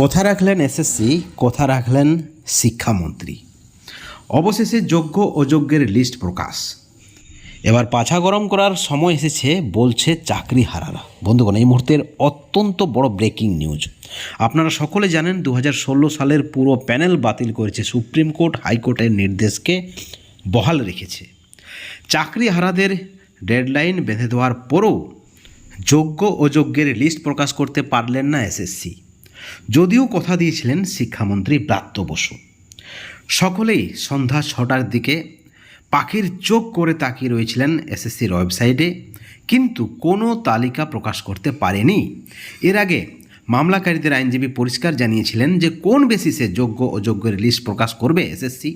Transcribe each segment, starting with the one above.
কথা রাখলেন এসএসসি কথা রাখলেন শিক্ষামন্ত্রী। অবশেষে যোগ্য অযোগ্যের লিস্ট প্রকাশ। এবার পাছা গরম করার সময় এসেছে, বলছে চাকরি হারারা বন্ধুগণ, এই মুহূর্তের অত্যন্ত বড় ব্রেকিং নিউজ আপনারা সকলে জানেন দু হাজার ষোলো সালের পুরো প্যানেল বাতিল করেছে সুপ্রিম কোর্ট, হাইকোর্টের নির্দেশকে বহাল রেখেছে। চাকরি হারাদের ডেডলাইন বেঁধে দেওয়ার পরও যোগ্য অযোগ্যের লিস্ট প্রকাশ করতে পারলেন না এসএসসি যদিও কথা দিয়েছিলেন শিক্ষামন্ত্রী ব্রাত্য বসু। সকলেই সন্ধ্যা ছটার দিকে পাখির চোখ করে তাকিয়ে রয়েছিলেন এসএসসির ওয়েবসাইটে, কিন্তু কোনো তালিকা প্রকাশ করতে পারেনি। এর আগে মামলাকারীদের আইনজীবী পরিষ্কার জানিয়েছিলেন যে কোন বেসিসে যোগ্য অযোগ্যের লিস্ট প্রকাশ করবে এসএসসি।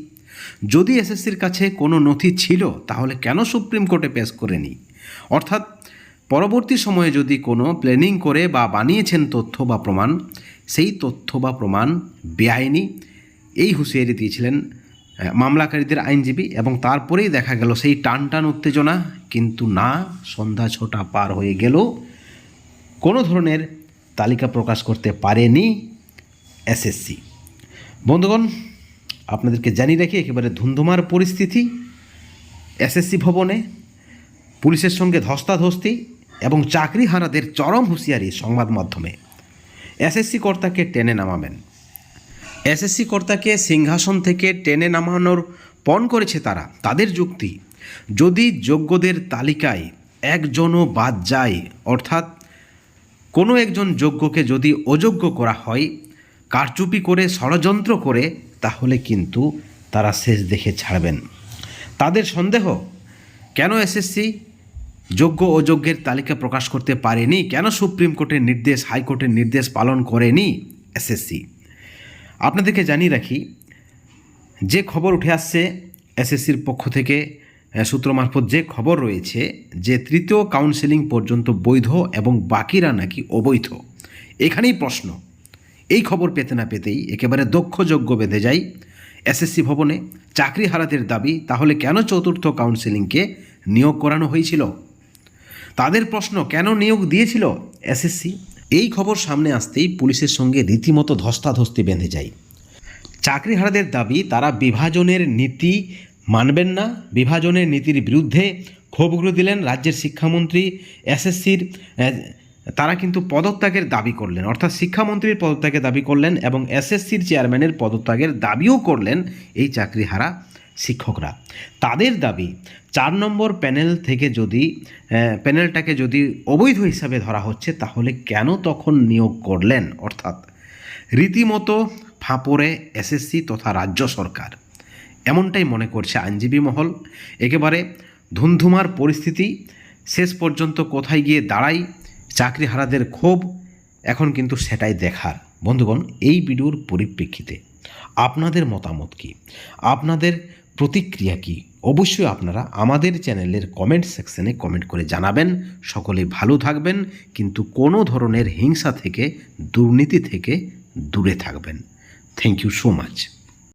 যদি এসএসসির কাছে কোনো নথি ছিল, তাহলে কেন সুপ্রিম কোর্টে পেশ করেনি? অর্থাৎ পরবর্তী সময়ে যদি কোনো প্ল্যানিং করে বা বানিয়েছেন তথ্য বা প্রমাণ সেই তথ্য বা প্রমাণ বেআইনি। এই হুঁশিয়ারি দিয়েছিলেন মামলাকারীদের আইনজীবী এবং তারপরেই দেখা গেল সেই টান টান উত্তেজনা। কিন্তু না, সন্ধ্যা ছটা পার হয়ে গেল। কোনো ধরনের তালিকা প্রকাশ করতে পারেনি এসএসসি। বন্ধুগণ, আপনাদেরকে জানিয়ে রাখি, একেবারে ধুন্ধুমার পরিস্থিতি। এসএসসি ভবনে পুলিশের সঙ্গে ধস্তাধস্তি এবং চাকরি হারাদের চরম হুঁশিয়ারি সংবাদ মাধ্যমে। এসএসসি কর্তাকে টেনে নামাবেন। এসএসসি কর্তাকে সিংহাসন থেকে টেনে নামানোর পণ করেছে তারা, তাদের যুক্তি। যদি যোগ্যদের তালিকায় একজনও বাদ যায়, অর্থাৎ কোনো একজন যোগ্যকে যদি অযোগ্য করা হয়, কারচুপি করে, ষড়যন্ত্র করে, তাহলে কিন্তু তারা শেষ দেখে ছাড়বেন। তাদের সন্দেহ, কেন এসএসসি যোগ্য অযোগ্যের তালিকা প্রকাশ করতে পারেনি। কেন সুপ্রিম কোর্টের নির্দেশ, হাইকোর্টের নির্দেশ পালন করেনি? এসএসসি। আপনাদেরকে জানিয়ে রাখি, যে খবর উঠে আসছে এসএসসির পক্ষ থেকে সূত্র মারফত যে খবর রয়েছে যে তৃতীয় কাউন্সেলিং পর্যন্ত বৈধ এবং বাকিরা নাকি অবৈধ। এখানেই প্রশ্ন, এই খবর পেতে না পেতেই একেবারে দক্ষ যোগ্য বেঁধে যায় এসএসসি ভবনে। চাকরি হারাতের দাবি, তাহলে কেন চতুর্থ কাউন্সেলিংকে নিয়োগ করানো হয়েছিল? তাদের প্রশ্ন কেন নিয়োগ দিয়েছিল এসএসসি এই খবর সামনে আসতেই পুলিশের সঙ্গে রীতিমতো ধস্তাধস্তি বেঁধে যায়। চাকরিহারাদের দাবি, তারা বিভাজনের নীতি মানবেন না। বিভাজনের নীতির বিরুদ্ধে ক্ষোভগুলো দিলেন রাজ্যের শিক্ষামন্ত্রী এসএসসির তারা কিন্তু পদত্যাগের দাবি করলেন। অর্থাৎ শিক্ষামন্ত্রীর পদত্যাগের দাবি করলেন এবং এসএসসির চেয়ারম্যানের পদত্যাগের দাবিও করলেন এই চাকরিহারা। শিক্ষকরা। তাদের দাবি, চার নম্বর প্যানেল থেকে যদি প্যানেলটাকে যদি অবৈধ হিসাবে ধরা হচ্ছে, তাহলে কেন তখন নিয়োগ করলেন? অর্থাৎ, রীতিমতো ফাঁপড়ে এসএসসি তথা রাজ্য সরকার। এমনটাই মনে করছে আইনজীবী মহল। একেবারে ধুমধুমার পরিস্থিতি। শেষ পর্যন্ত কোথায় গিয়ে দাঁড়াই চাকরিহারাদের ক্ষোভ, এখন কিন্তু সেটাই দেখার। বন্ধুগণ, এই ভিডিওর পরিপ্রেক্ষিতে আপনাদের মতামত কি? আপনাদের প্রতিক্রিয়া কি? অবশ্যই আপনারা আমাদের চ্যানেলের কমেন্ট সেকশনে কমেন্ট করে জানাবেন। সকলে ভালো থাকবেন, কিন্তু কোনো ধরনের হিংসা থেকে, দুর্নীতি থেকে দূরে থাকবেন। Thank you so much